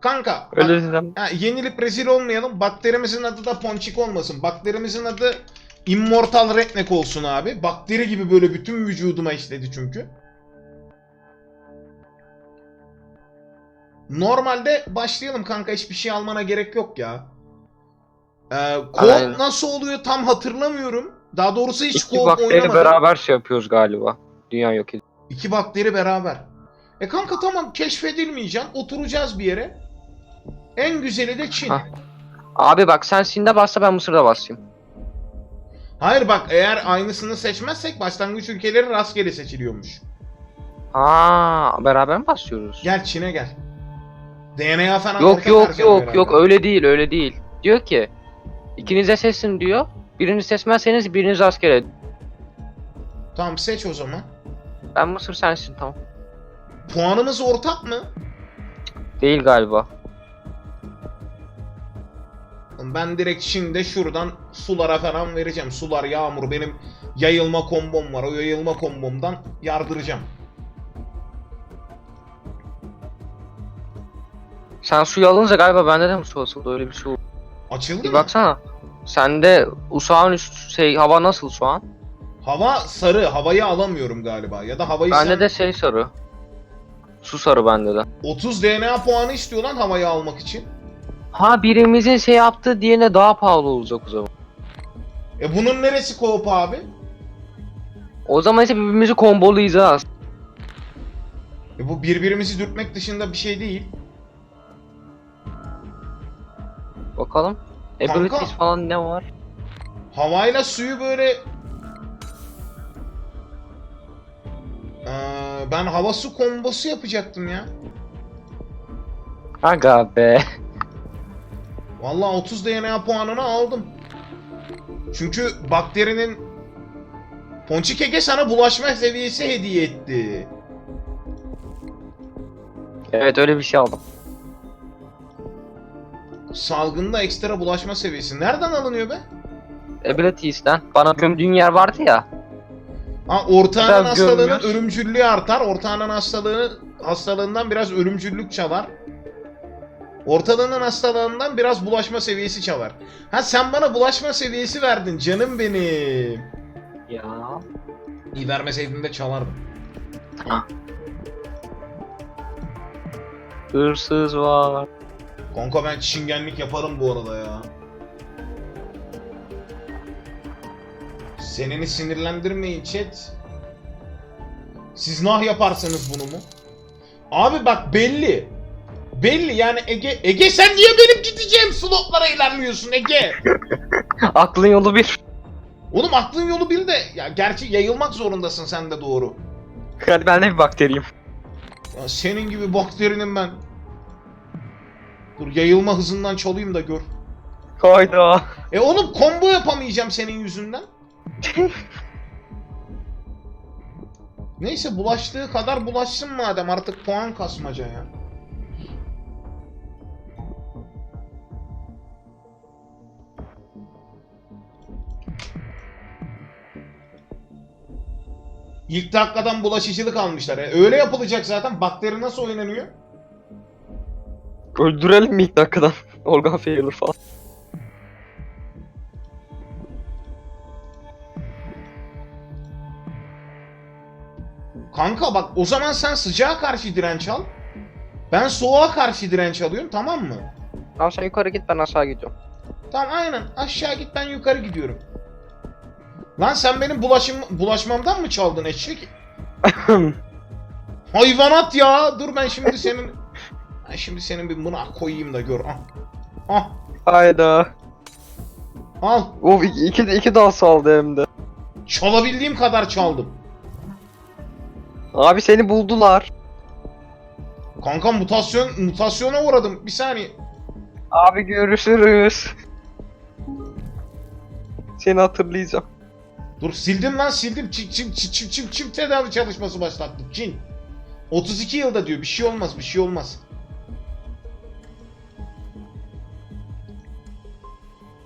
Kanka bak, Öyle dedim. ha, yenilip rezil olmayalım. Bakterimizin adı da Ponçik olmasın. Bakterimizin adı Immortal Redneck olsun abi. Bakteri gibi böyle bütün vücuduma işledi çünkü. Normalde başlayalım kanka hiçbir şey almana gerek yok ya. Ee, co-op Aynen. nasıl oluyor tam hatırlamıyorum. Daha doğrusu hiç İki bakteri oynamadım. beraber şey yapıyoruz galiba. Dünya yok ediyor. İki bakteri beraber. E kanka tamam keşfedilmeyeceksin. Oturacağız bir yere. En güzeli de Çin. Hah. Abi bak sen Sinde bassa ben Mısır'da basayım. Hayır bak eğer aynısını seçmezsek başlangıç ülkeleri rastgele seçiliyormuş. Aa beraber mi basıyoruz? Gel Çin'e gel. DNA falan Yok yok yok beraber. yok öyle değil öyle değil. Diyor ki ikinize seçsin diyor. Birini seçmezseniz biriniz askere. Tamam seç o zaman. Ben Mısır sensin tamam. Puanımız ortak mı? Değil galiba. Ben direkt Çin'de şuradan sulara falan vereceğim. Sular, yağmur benim yayılma kombom var. O yayılma kombomdan yardıracağım. Sen suyu alınca galiba bende de mi su asıldı öyle bir şey oldu. Açıldı Bir mı? baksana. Sende uçağın üst şey hava nasıl şu an? Hava sarı. Havayı alamıyorum galiba. Ya da havayı Bende sen... de şey sarı. Su sarı bende de. 30 DNA puanı istiyor lan havayı almak için. Ha birimizin şey yaptığı diğerine daha pahalı olacak o zaman. E bunun neresi co-op abi? O zaman ise birbirimizi kombolayacağız. E bu birbirimizi dürtmek dışında bir şey değil. Bakalım. Kanka. Abilities falan ne var? Havayla suyu böyle... Ee, ben hava su kombosu yapacaktım ya. Aga be. Vallahi 30 DNA puanını aldım. Çünkü bakterinin Ponçik Ege sana bulaşma seviyesi hediye etti. Evet öyle bir şey aldım. Salgında ekstra bulaşma seviyesi. Nereden alınıyor be? Abilities'ten. Bana gömdüğün yer vardı ya. Ha, ortağının Biraz hastalığının görmüyoruz. ölümcüllüğü artar. Ortağının hastalığı hastalığından biraz ölümcüllük çalar. Ortalığının hastalığından biraz bulaşma seviyesi çalar. Ha sen bana bulaşma seviyesi verdin canım benim. Ya. İyi vermeseydin de çalardım. Hırsız var. Kanka ben çingenlik yaparım bu arada ya. Seneni sinirlendirmeyin chat. Siz nah yaparsınız bunu mu? Abi bak belli. Belli yani Ege Ege sen niye benim gideceğim slotlara ilerliyorsun Ege? Aklın yolu bir. Oğlum aklın yolu bil de ya gerçi yayılmak zorundasın sen de doğru. Hadi ben de bir bakteriyim. Ya senin gibi bakterinin ben. Dur yayılma hızından çalayım da gör. Hayda. E oğlum combo yapamayacağım senin yüzünden. Neyse bulaştığı kadar bulaşsın madem artık puan kasmaca ya. İlk dakikadan bulaşıcılık almışlar. E, öyle yapılacak zaten. Bakteri nasıl oynanıyor? Öldürelim mi ilk dakikadan? Organ failure falan. Kanka bak o zaman sen sıcağa karşı direnç al. Ben soğuğa karşı direnç alıyorum tamam mı? Sen yukarı git ben aşağı gidiyorum. Tamam aynen aşağı git ben yukarı gidiyorum. Lan sen benim bulaşım, bulaşmamdan mı çaldın eşek? Hayvanat ya! Dur ben şimdi senin... Ben şimdi senin bir buna koyayım da gör. Ah. Ah. Hayda. Al. Of iki, iki, iki daha saldı hem de. Çalabildiğim kadar çaldım. Abi seni buldular. Kanka mutasyon mutasyona uğradım. Bir saniye. Abi görüşürüz. Seni hatırlayacağım. Dur sildim lan sildim. Çift çift çift çift çift çift tedavi çalışması başlattım. Çin. 32 yılda diyor bir şey olmaz bir şey olmaz.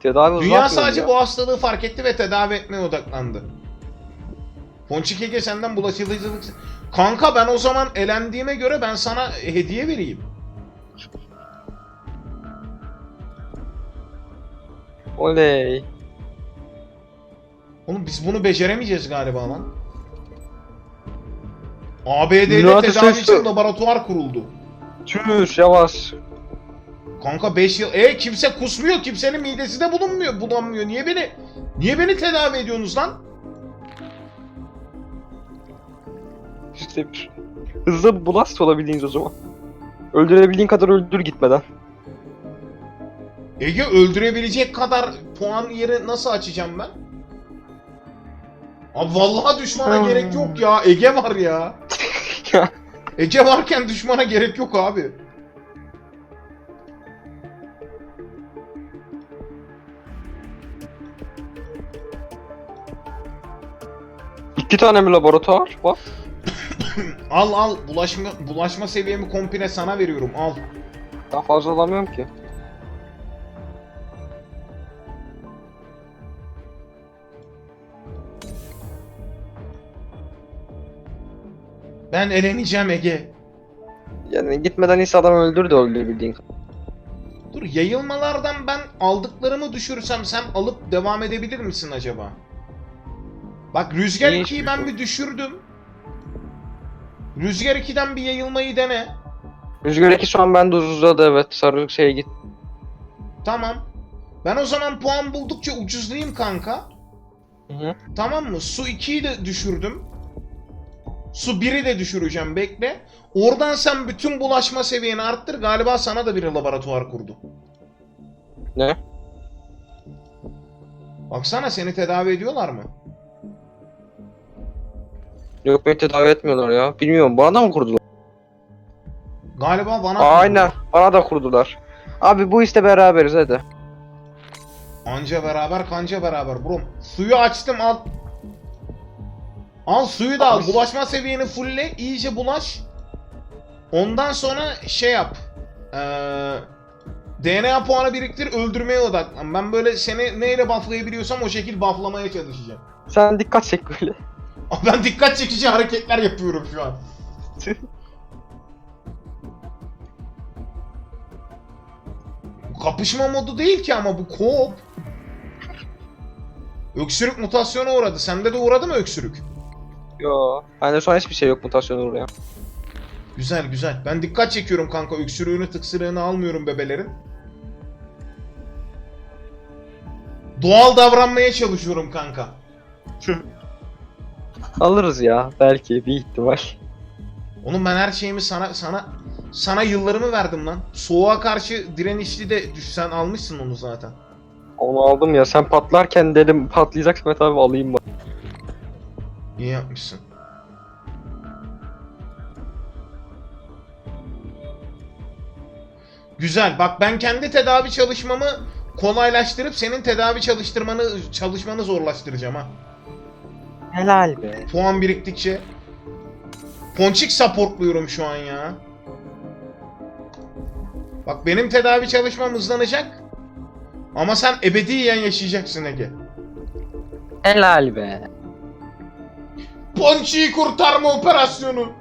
Tedavi Dünya sadece ya. bu hastalığı fark etti ve tedavi etmeye odaklandı. Ponçik Ege senden bulaşıcılık... Kanka ben o zaman elendiğime göre ben sana hediye vereyim. Oley. Oğlum biz bunu beceremeyeceğiz galiba lan. ABD'de tedavi için laboratuvar kuruldu. Tümür yavaş. Kanka 5 yıl. E kimse kusmuyor. Kimsenin midesi de bulunmuyor. Bulanmıyor. Niye beni Niye beni tedavi ediyorsunuz lan? İşte bir. Hızlı blast olabildiğiniz o zaman. Öldürebildiğin kadar öldür gitmeden. Ege öldürebilecek kadar puan yeri nasıl açacağım ben? Abi vallahi düşmana gerek yok ya. Ege var ya. Ege varken düşmana gerek yok abi. İki tane mi laboratuvar var? Al al bulaşma bulaşma seviyemi komple sana veriyorum. Al. Daha fazla alamıyorum ki. Ben eleneceğim Ege. Yani gitmeden ise adam öldür de öldürebildiğin kadar. Dur yayılmalardan ben aldıklarımı düşürsem sen alıp devam edebilir misin acaba? Bak Rüzgar İyi 2'yi iş ben bir düşürdüm. Rüzgar 2'den bir yayılmayı dene. Rüzgar 2 şu an bende uzadı evet. Sarı şeye git. Tamam. Ben o zaman puan buldukça ucuzlayayım kanka. Hı hı. Tamam mı? Su 2'yi de düşürdüm. Su 1'i de düşüreceğim bekle. Oradan sen bütün bulaşma seviyeni arttır. Galiba sana da bir laboratuvar kurdu. Ne? Baksana seni tedavi ediyorlar mı? Yok beni tedavi etmiyorlar ya. Bilmiyorum bana da mı kurdular? Galiba bana Aynen bana da kurdular. Abi bu işte beraberiz hadi. Anca beraber kanca beraber brom. Suyu açtım al. Al suyu da al. Bulaşma seviyeni fulle. iyice bulaş. Ondan sonra şey yap. Ee, DNA puanı biriktir öldürmeye odaklan. Ben böyle seni neyle bufflayabiliyorsam o şekil bufflamaya çalışacağım. Sen dikkat çek böyle. Ben dikkat çekici hareketler yapıyorum şu an. Kapışma modu değil ki ama bu co-op. Öksürük mutasyona uğradı. Sende de uğradı mı öksürük? Yo. Bende şu an hiçbir şey yok mutasyon oraya. Güzel güzel. Ben dikkat çekiyorum kanka. Öksürüğünü tıksırığını almıyorum bebelerin. Doğal davranmaya çalışıyorum kanka. Alırız ya belki bir ihtimal. Oğlum ben her şeyimi sana sana sana yıllarımı verdim lan. Soğuğa karşı direnişli de sen almışsın onu zaten. Onu aldım ya sen patlarken dedim patlayacak Mehmet abi alayım bak. İyi yapmışsın. Güzel. Bak ben kendi tedavi çalışmamı kolaylaştırıp senin tedavi çalıştırmanı çalışmanı zorlaştıracağım ha. Helal be. Puan biriktikçe. Ponçik supportluyorum şu an ya. Bak benim tedavi çalışmam hızlanacak. Ama sen ebediyen yaşayacaksın Ege. Helal be. Ponçik'i kurtarma operasyonu.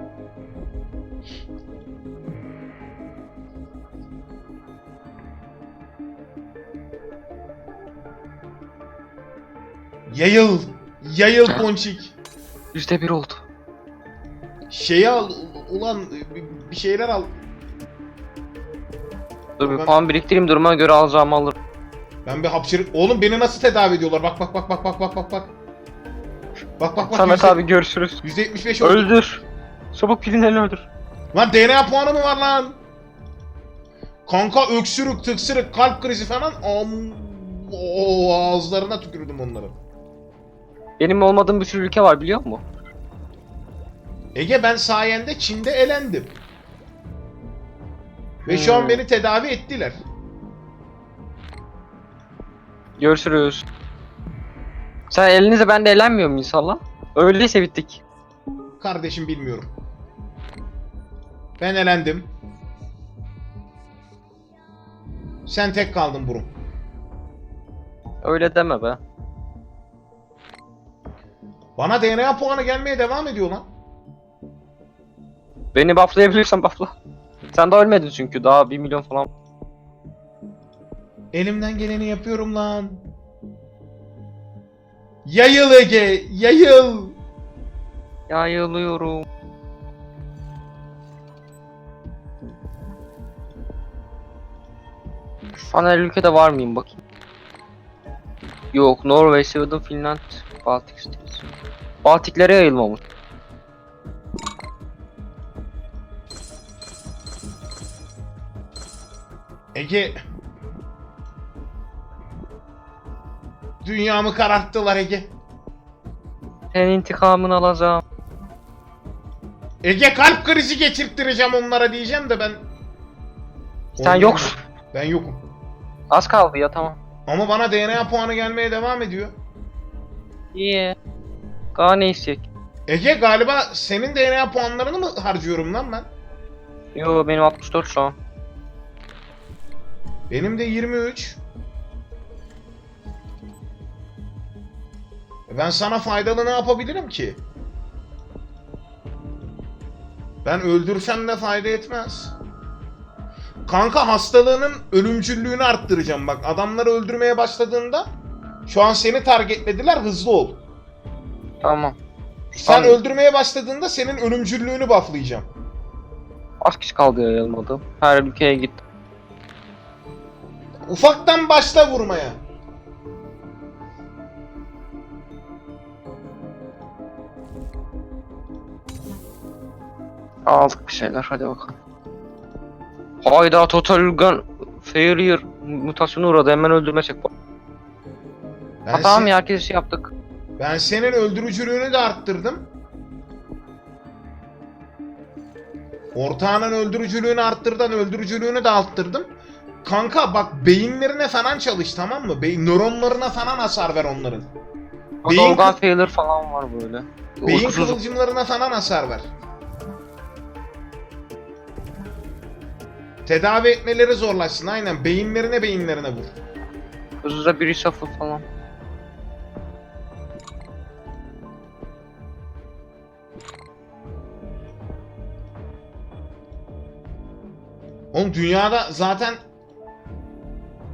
Yayıl. Yayıl Ponçik. Yüzde bir oldu. Şeyi al. Ulan bir- bir şeyler al. Dur bir Ben- puan biriktireyim duruma göre alacağımı alırım. Ben bir hapşırık... Oğlum beni nasıl tedavi ediyorlar? Bak bak bak bak bak bak bak bak. Bak bak bak. Samet yüzde- abi görüşürüz. %75 oldu. Öldür. Çabuk birilerini öldür. Lan DNA puanı mı var lan? Kanka öksürük, tıksırık, kalp krizi falan. Am... Oo, ağızlarına tükürdüm onları. Benim olmadığım bir sürü ülke var biliyor musun? Ege ben sayende Çin'de elendim. Ve şu an Hmm. beni tedavi ettiler. Görüşürüz. Sen elinizle ben de eğlenmiyor inşallah? Öyleyse bittik. Kardeşim bilmiyorum. Ben elendim. Sen tek kaldın Burum. Öyle deme be. Bana DNA puanı gelmeye devam ediyor lan. Beni bufflayabilirsen buffla. Sen daha ölmedin çünkü daha 1 milyon falan. Elimden geleni yapıyorum lan. Yayıl Ege, yayıl. Yayılıyorum. Fanel ülkede var mıyım bakayım. Yok, Norveç, Sweden, Finland, Baltic States. Baltiklere yayılmamış. Ege. Dünyamı kararttılar Ege. Senin intikamını alacağım. Ege kalp krizi geçirttireceğim onlara diyeceğim de ben... Sen Olmuyor. yoksun. Ben yokum. Az kaldı ya tamam. Ama bana DNA puanı gelmeye devam ediyor. İyi. Daha ne isteyecek? Ege galiba senin DNA puanlarını mı harcıyorum lan ben? Yo benim 64 şu an. Benim de 23. Ben sana faydalı ne yapabilirim ki? Ben öldürsem de fayda etmez. Kanka hastalığının ölümcüllüğünü arttıracağım. Bak adamları öldürmeye başladığında şu an seni targetlediler hızlı ol. Tamam. Sen Tamam. öldürmeye başladığında senin ölümcüllüğünü bufflayacağım. Az kişi kaldı yayılmadı. Her ülkeye git. Ufaktan başla vurmaya. Aldık bir şeyler hadi bakalım. Hayda Total Gun Failure mutasyonu uğradı hemen öldürme çek. Ben, Ha, tamam se- ya herkes şey yaptık. ben senin öldürücülüğünü de arttırdım. Ortağının öldürücülüğünü arttırdan öldürücülüğünü de arttırdım. Kanka bak beyinlerine falan çalış tamam mı? Beyin nöronlarına falan hasar ver onların. Beyin kı- Failure falan var böyle. Beyin Uykusuzluk. kıvılcımlarına falan hasar ver. Tedavi etmeleri zorlaşsın aynen. Beyinlerine beyinlerine vur. Hızlıca bir reshuffle falan. Oğlum dünyada zaten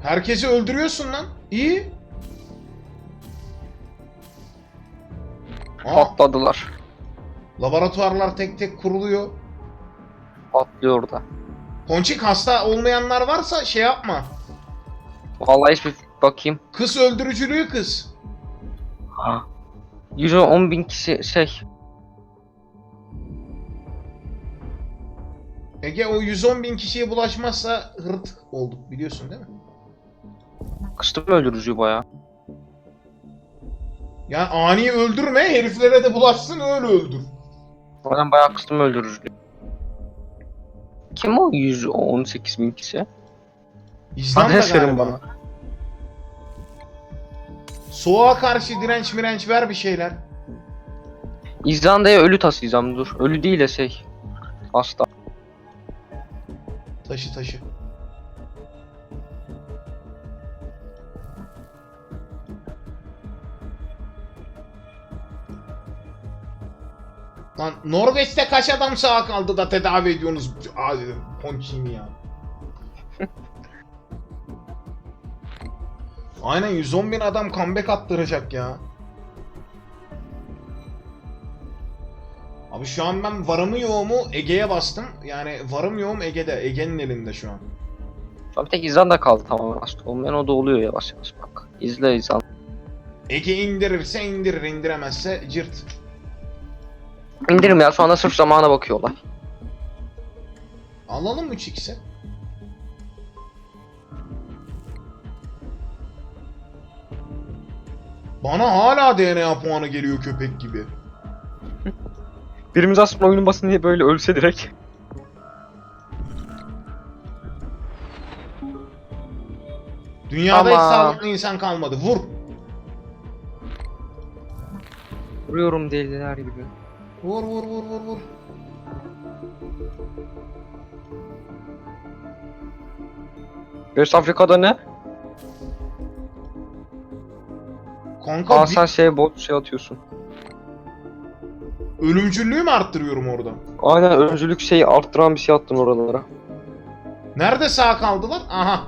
herkesi öldürüyorsun lan. İyi. Aa, Patladılar. laboratuvarlar tek tek kuruluyor. Patlıyor da. Ponçik hasta olmayanlar varsa şey yapma. Vallahi hiçbir bakayım. Kız öldürücülüğü kız. Ha. 110 bin kişi şey. Ege o 110 bin kişiye bulaşmazsa hırt olduk biliyorsun değil mi? Kıstım öldürücü baya. Yani ani öldürme heriflere de bulaşsın öyle öldür. Zaten bayağı kıstım öldürücü. Kim o 118 bin kişi? İzlanda Adres verin galiba. bana. Soğuğa karşı direnç mirenç ver bir şeyler. İzlanda'ya ölü taşıyacağım dur. Ölü değil de şey. Hasta. Taşı taşı. Lan Norveç'te kaç adam sağ kaldı da tedavi ediyorsunuz Aa, Ponçini ya. Aynen 110 bin adam comeback attıracak ya. Abi şu an ben varımı yoğumu Ege'ye bastım. Yani varım yoğum Ege'de. Ege'nin elinde şu an. Bir tek İzlanda kaldı tamamen hasta olmayan o da oluyor yavaş yavaş bak. İzle İzlanda. Ege indirirse indirir, indiremezse cırt. İndirim ya şu anda sırf zamana bakıyorlar. Alalım mı 3x'e? Bana hala DNA puanı geliyor köpek gibi. Birimiz aslında oyunun basın diye böyle ölse direkt. Dünyada hiç Ama- sağlıklı insan kalmadı. Vur. Vuruyorum deliler gibi. Vur vur vur vur vur. West Afrika'da ne? Kanka Aa bir- sen şey bot şey atıyorsun. ölümcüllüğü mü arttırıyorum orada? Aynen ölümcülük şeyi arttıran bir şey attın oralara. Nerede sağ kaldılar? Aha.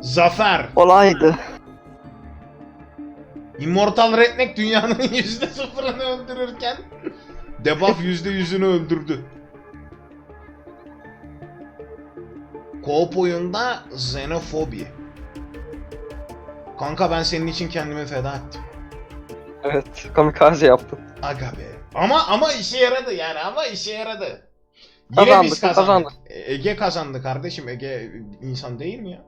Zafer. Olaydı. Immortal Redneck dünyanın yüzde sıfırını öldürürken debuff yüzde yüzünü öldürdü. Koop oyunda xenofobi. Kanka ben senin için kendimi feda ettim. Evet. Kamikaze yaptın. Aga be. Ama ama işe yaradı yani ama işe yaradı. Yine Kazandık, biz kazandık. kazandık. E- Ege kazandı kardeşim. Ege insan değil mi ya?